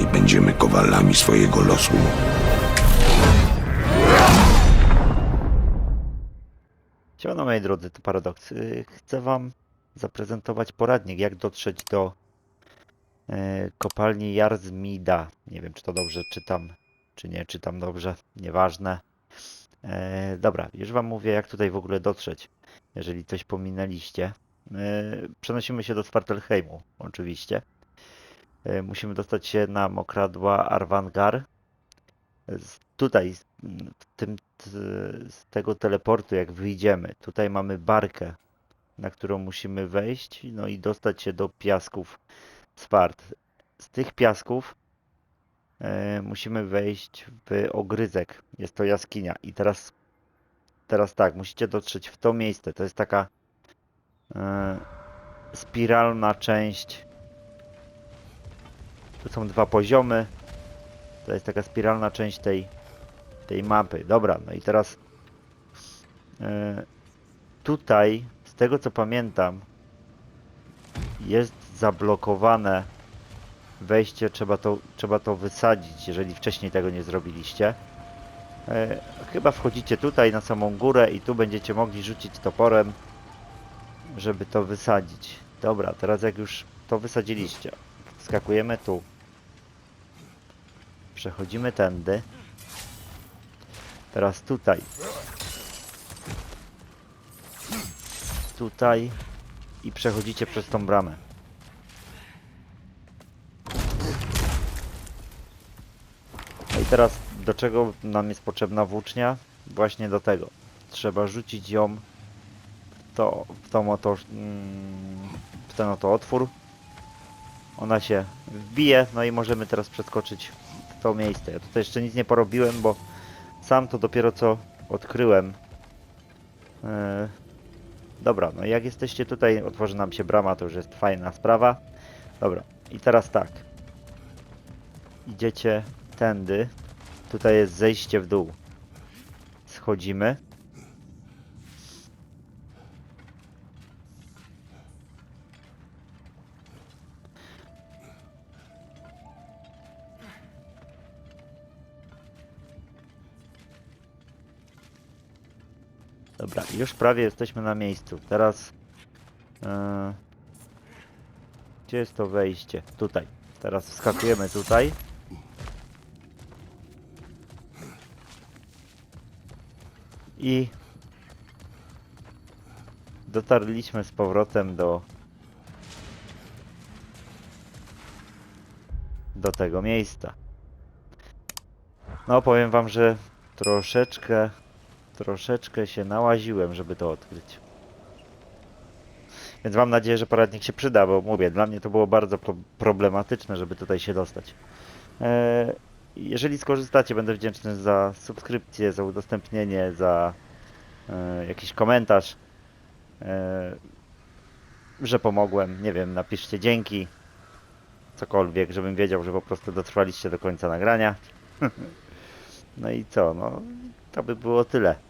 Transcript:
Sami będziemy kowalami swojego losu. Siemano moi drodzy, to Paradoks. Y, Chcę wam zaprezentować poradnik, jak dotrzeć do e, kopalni Jarzmida. Nie wiem, czy to dobrze czytam, czy nie czytam dobrze, nieważne. E, Dobra, już wam mówię, jak tutaj w ogóle dotrzeć, jeżeli coś pominęliście. Przenosimy się do Svartalheimu, oczywiście. E, Musimy dostać się na mokradła Arvangar. Z- Tutaj, w tym, z tego teleportu, jak wyjdziemy, tutaj mamy barkę, na którą musimy wejść, no i dostać się do piasków Swart. Z tych piasków e, musimy wejść w ogryzek. Jest to jaskinia. I teraz, teraz tak, musicie dotrzeć w to miejsce. To jest taka e, spiralna część. Tu są dwa poziomy. To jest taka spiralna część tej, tej mapy. Dobra, no i teraz e, tutaj, z tego co pamiętam, jest zablokowane wejście, trzeba to, trzeba to wysadzić, jeżeli wcześniej tego nie zrobiliście. E, chyba wchodzicie tutaj na samą górę i tu będziecie mogli rzucić toporem, żeby to wysadzić. Dobra, teraz jak już to wysadziliście, skakujemy tu. Przechodzimy tędy. Teraz tutaj. Tutaj. I przechodzicie przez tą bramę. No i teraz do czego nam jest potrzebna włócznia? Właśnie do tego. Trzeba rzucić ją w, to, w tą oto, mm, w ten oto otwór. Ona się wbije, no i możemy teraz przeskoczyć to miejsce. Ja tutaj jeszcze nic nie porobiłem, bo sam to dopiero co odkryłem. E, dobra, no jak jesteście tutaj, otworzy nam się brama, to już jest fajna sprawa. Dobra, i teraz tak. Idziecie tędy. Tutaj jest zejście w dół. Schodzimy. Dobra, już prawie jesteśmy na miejscu. Teraz. e, gdzie jest to wejście? Tutaj. Teraz wskakujemy tutaj. I dotarliśmy z powrotem do do tego miejsca. No powiem wam, że troszeczkę troszeczkę się nałaziłem, żeby to odkryć. Więc mam nadzieję, że poradnik się przyda, bo mówię, dla mnie to było bardzo pro problematyczne, żeby tutaj się dostać. Eee, jeżeli skorzystacie, będę wdzięczny za subskrypcję, za udostępnienie, za e, jakiś komentarz, e, że pomogłem. Nie wiem, napiszcie dzięki, cokolwiek, żebym wiedział, że po prostu dotrwaliście do końca nagrania. no i co, no to by było tyle.